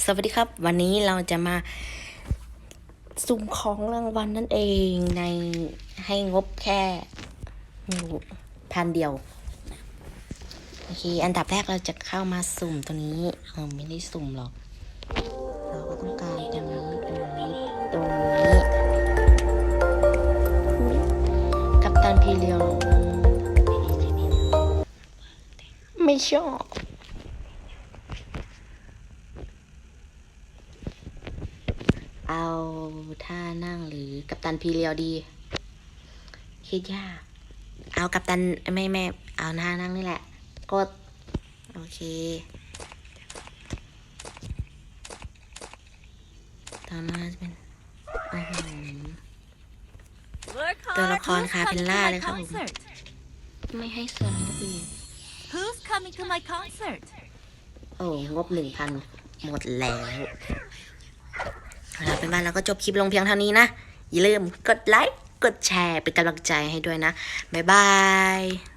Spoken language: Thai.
สวัสดีครับ วันนี้เราจะมาสุ่มของรางวัลนั่นเองในให้งบแค่ไม่รู้พันเดียวโอเคอันดับแรกเราจะเข้ามาสุ่มตัวนี้เออไม่ได้สุ่มหรอก เราก็ต้องการตรงนี้ตรงนี้ตรงนี้กัปตันพีเรียวไม่ชอบ เอาท่านั่งหรือกัปตันพีเรียวดี คิดยาก เอากัปตันไม่ไม่เอาท่านั่งนี่แหละ กด โอเคต่อมาจะเป็นอื้อหือ Work ตัว hard. ละคร Who's คาเพล coming to ล่า my เลยครับผม concert? ไม่ให้เสือนะพี่ Who's coming to my concert? โอ้งบหนึ่งพันหมดแล้วเรา เป็นว่าเราก็จบคลิปลงเพียงเท่านี้นะ อย่าลืมกดไลค์ กดแชร์เป็นกำลังใจให้ด้วยนะ บ๊ายบาย